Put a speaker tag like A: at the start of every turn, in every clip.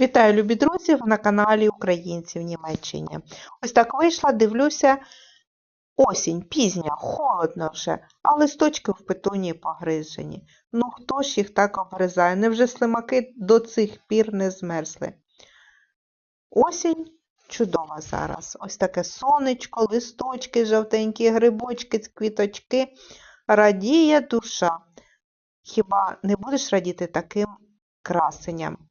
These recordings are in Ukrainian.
A: Вітаю, любі друзі, на каналі Українці в Німеччині. Ось так вийшла, дивлюся, осінь, пізня, холодно вже, а листочки в петунії погризені. Ну хто ж їх так обгризає? Невже слимаки до цих пір не змерзли? Осінь чудова зараз. Ось таке сонечко, листочки, жовтенькі грибочки, квіточки. Радіє душа. Хіба не будеш радіти таким красенням?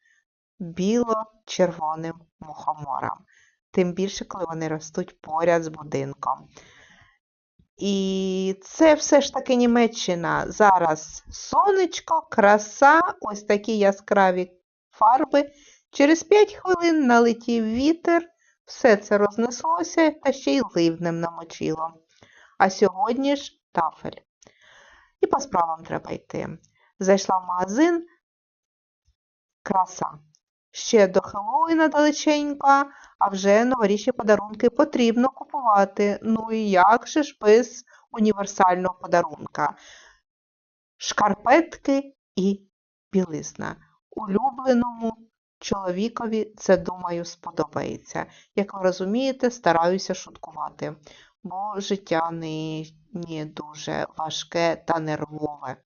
A: Біло-червоним мухоморам. Тим більше, коли вони ростуть поряд з будинком. І це все ж таки Німеччина. Зараз сонечко, краса, ось такі яскраві фарби. Через 5 хвилин налетів вітер, все це рознеслося та ще й ливнем намочило. А сьогодні ж тафель. І по справам треба йти. Зайшла в магазин. Краса. Ще до Хеллоуіна далеченько, а вже новорічні подарунки потрібно купувати. Ну і як же ж без універсального подарунка? Шкарпетки і білизна. Улюбленому чоловікові це, думаю, сподобається. Як ви розумієте, стараюся шуткувати, бо життя нині дуже важке та нервове.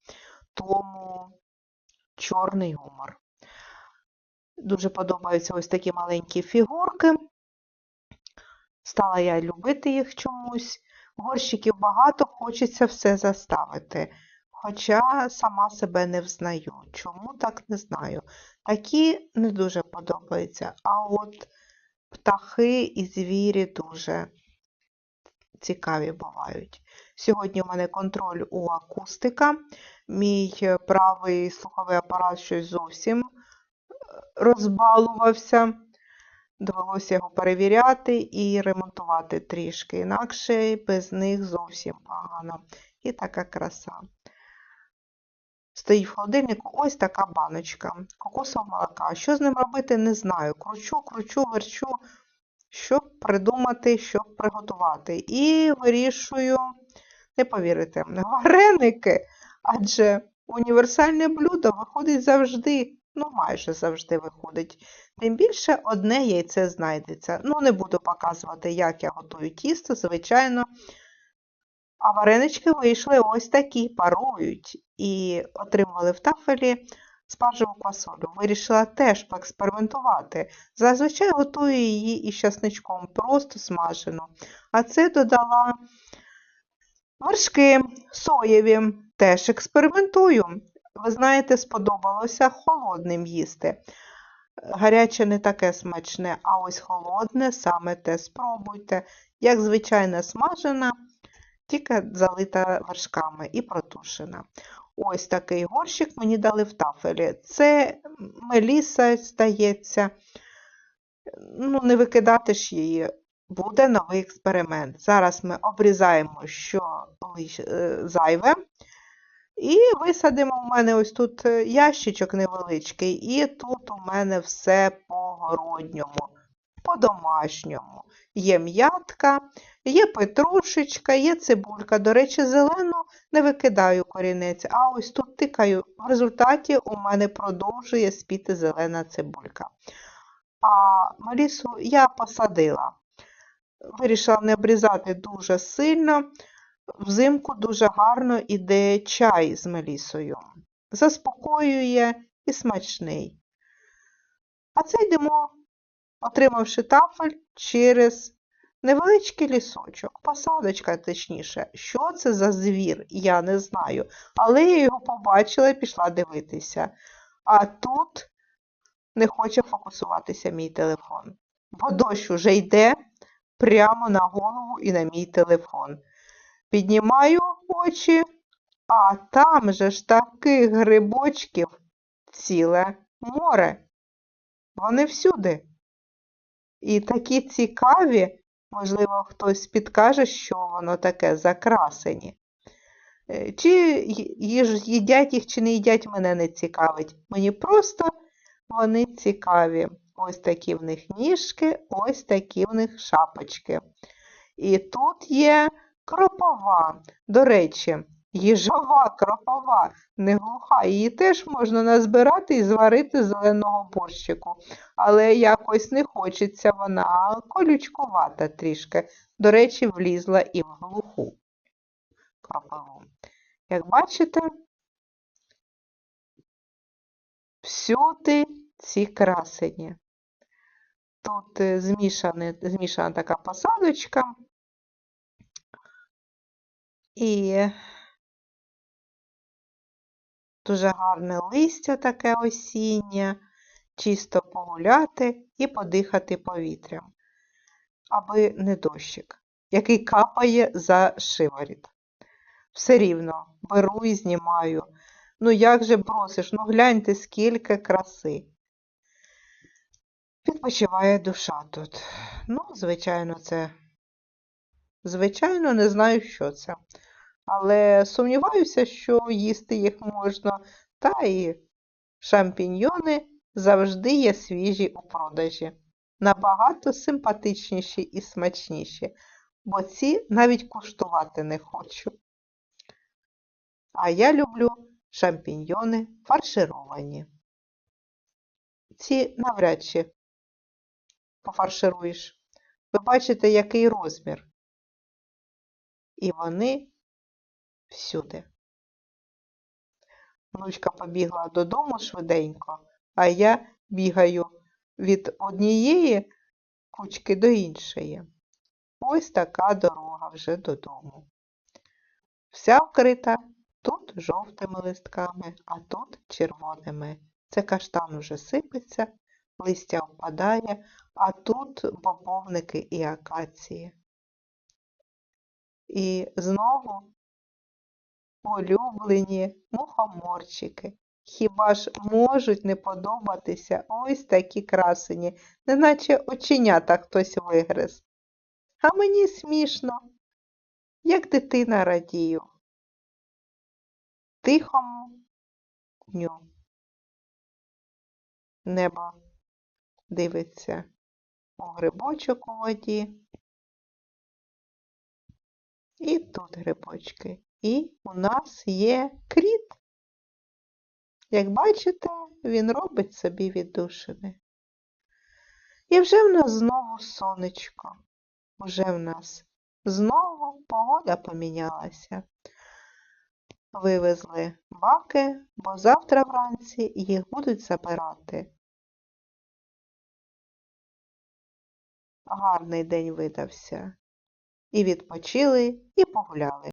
A: Тому чорний гумор. Дуже подобаються ось такі маленькі фігурки. Стала я любити їх чомусь. Горщиків багато, хочеться все заставити. Хоча сама себе не взнаю. Чому так не знаю. Такі не дуже подобаються. А от птахи і звірі дуже цікаві бувають. Сьогодні у мене контроль у акустика. Мій правий слуховий апарат щось зовсім розбалувався. Довелося його перевіряти і ремонтувати трішки, інакше без них зовсім погано. І така краса. Стоїть в холодильнику ось така баночка кокосового молока. Що з ним робити, не знаю. Кручу, кручу, верчу, щоб придумати, щоб приготувати. І вирішую, не повірите, вареники, адже універсальне блюдо виходить завжди. Ну, майже завжди виходить. Тим більше одне яйце знайдеться. Ну, не буду показувати, як я готую тісто, звичайно. А варенички вийшли ось такі, парують. І отримали в тафелі спаржеву квасолю. Вирішила теж поекспериментувати. Зазвичай готую її із часничком, просто смажено. А це додала вершки соєві. Теж експериментую. Ви знаєте, сподобалося холодним їсти. Гаряче не таке смачне, а ось холодне саме те спробуйте. Як звичайна смажена, тільки залита вершками і протушена. Ось такий горщик мені дали в тафелі. Це меліса, здається. Ну, не викидати ж її. Буде новий експеримент. Зараз ми обрізаємо, що зайве. І висадимо у мене ось тут е, ящичок невеличкий, і тут у мене все по-городньому, по-домашньому. Є м'ятка, є петрушечка, є цибулька. До речі, зелену не викидаю корінець, а ось тут тикаю. В результаті у мене продовжує спіти зелена цибулька. А Марісу я посадила. Вирішила не обрізати дуже сильно. Взимку дуже гарно іде чай з мелісою. Заспокоює і смачний. А це йдемо, отримавши тафель через невеличкий лісочок, посадочка, точніше. Що це за звір, я не знаю. Але я його побачила і пішла дивитися. А тут не хоче фокусуватися мій телефон. Бо дощ уже йде прямо на голову і на мій телефон. Піднімаю очі, а там же ж таких грибочків ціле море. Вони всюди. І такі цікаві, можливо, хтось підкаже, що воно таке закрасені. Е, чи їдять їх, чи не їдять, мене не цікавить. Мені просто вони цікаві. Ось такі в них ніжки, ось такі в них шапочки. І тут є Кропова. До речі, Їжова, кропова, не глуха. Її теж можна назбирати і зварити з зеленого борщику. Але якось не хочеться вона колючкувата трішки. До речі, влізла і в глуху кропиву. Як бачите, всюди ці красені. Тут е, змішана така посадочка. І дуже гарне листя таке осіннє, чисто погуляти і подихати повітрям, аби не дощик, який капає за шиворіт. Все рівно беру і знімаю. Ну як же бросиш? Ну гляньте, скільки краси. Відпочиває душа тут. Ну, звичайно, це. Звичайно, не знаю, що це. Але сумніваюся, що їсти їх можна, та і шампіньйони завжди є свіжі у продажі. Набагато симпатичніші і смачніші, бо ці навіть куштувати не хочу. А я люблю шампіньйони фаршировані. Ці навряд чи пофаршируєш. Ви бачите, який розмір. І вони всюди. Внучка побігла додому швиденько, а я бігаю від однієї кучки до іншої. Ось така дорога вже додому. Вся вкрита тут жовтими листками, а тут червоними. Це каштан уже сипеться, листя впадає, а тут бобовники і акації. І знову улюблені мухоморчики. Хіба ж можуть не подобатися ось такі красені, неначе оченята хтось вигриз. А мені смішно, як дитина радію. Тихому дню. Небо дивиться у грибочок у воді. І тут грибочки. І у нас є кріт. Як бачите, він робить собі віддушини. І вже в нас знову сонечко. Уже в нас знову погода помінялася. Вивезли баки, бо завтра вранці їх будуть забирати. Гарний день видався. І відпочили, і погуляли.